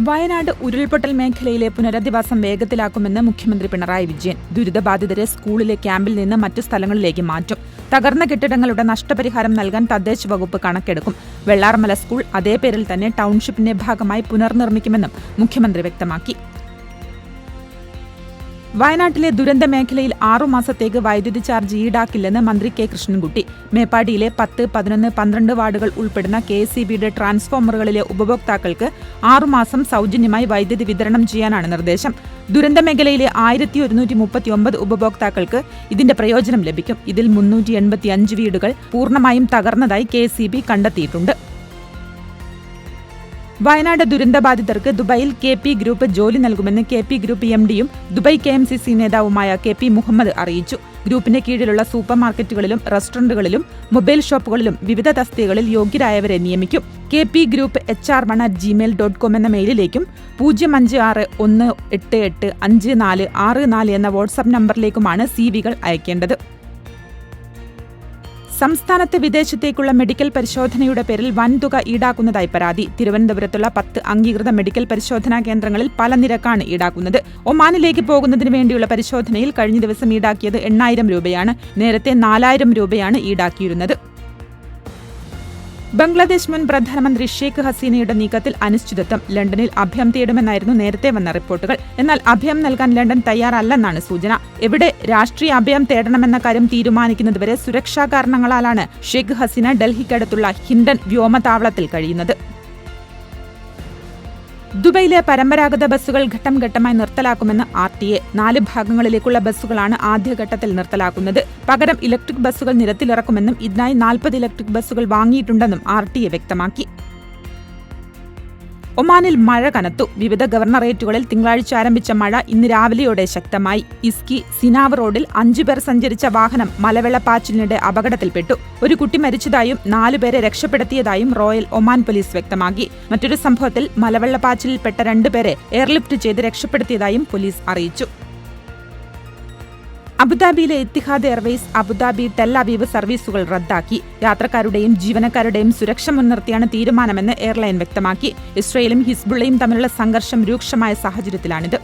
വയനാട് ഉരുൾപൊട്ടൽ മേഖലയിലെ പുനരധിവാസം വേഗത്തിലാക്കുമെന്ന് മുഖ്യമന്ത്രി പിണറായി വിജയൻ. ദുരിതബാധിതരെ സ്കൂളിലെ ക്യാമ്പിൽ നിന്ന് മറ്റു സ്ഥലങ്ങളിലേക്ക് മാറ്റും. തകർന്ന കെട്ടിടങ്ങളുടെ നഷ്ടപരിഹാരം നൽകാൻ തദ്ദേശ വകുപ്പ് കണക്കെടുക്കും. വെള്ളാർമല സ്കൂൾ അതേ പേരിൽ തന്നെ ടൗൺഷിപ്പിന്റെ ഭാഗമായി പുനർനിർമ്മിക്കുമെന്നും മുഖ്യമന്ത്രി വ്യക്തമാക്കി. വയനാട്ടിലെ ദുരന്ത മേഖലയിൽ ആറുമാസത്തേക്ക് വൈദ്യുതി ചാർജ് ഈടാക്കില്ലെന്ന് മന്ത്രി കെ കൃഷ്ണൻകുട്ടി. മേപ്പാടിയിലെ പത്ത് പതിനൊന്ന് പന്ത്രണ്ട് വാർഡുകൾ ഉൾപ്പെടുന്ന കെ എസ് ബിയുടെ ട്രാൻസ്ഫോമറുകളിലെ ഉപഭോക്താക്കൾക്ക് ആറുമാസം സൗജന്യമായി വൈദ്യുതി വിതരണം ചെയ്യാനാണ് നിർദ്ദേശം. ദുരന്ത മേഖലയിലെ ആയിരത്തി ഒരുന്നൂറ്റി ഉപഭോക്താക്കൾക്ക് ഇതിന്റെ പ്രയോജനം ലഭിക്കും. ഇതിൽ മുന്നൂറ്റി എൺപത്തിയഞ്ച് വീടുകൾ പൂർണമായും തകർന്നതായി കെ കണ്ടെത്തിയിട്ടുണ്ട്. വയനാട് ദുരന്തബാധിതർക്ക് ദുബായിൽ കെ പി ഗ്രൂപ്പ് ജോലി നൽകുമെന്ന് കെ പി ഗ്രൂപ്പ് എം ഡിയും Dubai K M C C നേതാവുമായ കെ പി മുഹമ്മദ് അറിയിച്ചു. ഗ്രൂപ്പിന്റെ കീഴിലുള്ള സൂപ്പർ മാർക്കറ്റുകളിലും റെസ്റ്റോറന്റുകളിലും മൊബൈൽ ഷോപ്പുകളിലും വിവിധ തസ്തികകളിൽ യോഗ്യരായവരെ നിയമിക്കും. K P group H R one at Gmail dot com എന്ന മെയിലിലേക്കും പൂജ്യം അഞ്ച് ആറ് ഒന്ന് എട്ട് എട്ട് അഞ്ച് നാല് ആറ് നാല് എന്ന വാട്സാപ്പ് നമ്പറിലേക്കുമാണ് സി വികൾ അയക്കേണ്ടത്. സംസ്ഥാനത്ത് വിദേശത്തേക്കുള്ള മെഡിക്കൽ പരിശോധനയുടെ പേരിൽ വൻതുക ഈടാക്കുന്നതായി പരാതി. തിരുവനന്തപുരത്തുള്ള പത്ത് അംഗീകൃത മെഡിക്കൽ പരിശോധനാ കേന്ദ്രങ്ങളിൽ പല നിരക്കാണ് ഈടാക്കുന്നത്. ഒമാനിലേക്ക് പോകുന്നതിന് വേണ്ടിയുള്ള പരിശോധനയിൽ കഴിഞ്ഞ ദിവസം ഈടാക്കിയത് എണ്ണായിരം രൂപയാണ്. നേരത്തെ നാലായിരം രൂപയാണ് ഈടാക്കിയിരുന്നത്. ബംഗ്ലാദേശ് മുൻ പ്രധാനമന്ത്രി ഷെയ്ഖ് ഹസീനയുടെ നീക്കത്തിൽ അനിശ്ചിതത്വം. ലണ്ടനിൽ അഭയം തേടുമെന്നായിരുന്നു നേരത്തെ വന്ന റിപ്പോർട്ടുകൾ. എന്നാൽ അഭയം നൽകാൻ ലണ്ടൻ തയ്യാറല്ലെന്നാണ് സൂചന. എവിടെ രാഷ്ട്രീയ അഭയം തേടണമെന്ന കാര്യം തീരുമാനിക്കുന്നതുവരെ സുരക്ഷാ കാരണങ്ങളാലാണ് ഷെയ്ഖ് ഹസീന ഡൽഹിക്കടുത്തുള്ള ഹിൻഡൻ വ്യോമതാവളത്തിൽ കഴിയുന്നത്. ദുബൈയിലെ പരമ്പരാഗത ബസ്സുകൾ ഘട്ടം ഘട്ടമായി നിർത്തലാക്കുമെന്ന് ആർ ടി എ നാല് ഭാഗങ്ങളിലേക്കുള്ള ബസ്സുകളാണ് ആദ്യഘട്ടത്തിൽ നിർത്തലാക്കുന്നത്. പകരം ഇലക്ട്രിക് ബസ്സുകൾ നിരത്തിലിറക്കുമെന്നും ഇതിനായി നാൽപ്പത് ഇലക്ട്രിക് ബസ്സുകൾ വാങ്ങിയിട്ടുണ്ടെന്നും ആർ ടി എ വ്യക്തമാക്കി. ഒമാനിൽ മഴ കനത്തു. വിവിധ ഗവർണറേറ്റുകളിൽ തിങ്കളാഴ്ച ആരംഭിച്ച മഴ ഇന്ന് രാവിലെയോടെ ശക്തമായി. ഇസ്കി സിനാവ് റോഡിൽ അഞ്ചുപേർ സഞ്ചരിച്ച വാഹനം മലവെള്ളപ്പാച്ചിലിനിടെ അപകടത്തിൽപ്പെട്ടു. ഒരു കുട്ടി മരിച്ചതായും നാലുപേരെ രക്ഷപ്പെടുത്തിയതായും റോയൽ ഒമാൻ പോലീസ് വ്യക്തമാക്കി. മറ്റൊരു സംഭവത്തിൽ മലവെള്ളപ്പാച്ചിലിൽപ്പെട്ട രണ്ടുപേരെ എയർലിഫ്റ്റ് ചെയ്ത് രക്ഷപ്പെടുത്തിയതായും പോലീസ് അറിയിച്ചു. അബുദാബിയിലെ ഇത്തിഹാദ് എയർവേസ് അബുദാബി അവീവ് സർവീസുകൾ റദ്ദാക്കി. യാത്രക്കാരുടെയും ജീവനക്കാരുടെയും സുരക്ഷ മുൻനിർത്തിയാണ് തീരുമാനമെന്ന് എയർലൈൻ വ്യക്തമാക്കി. ഇസ്രയേലും ഹിസ്ബുള്ളയും തമ്മിലുള്ള സംഘർഷം രൂക്ഷമായ സാഹചര്യത്തിലാണിത്.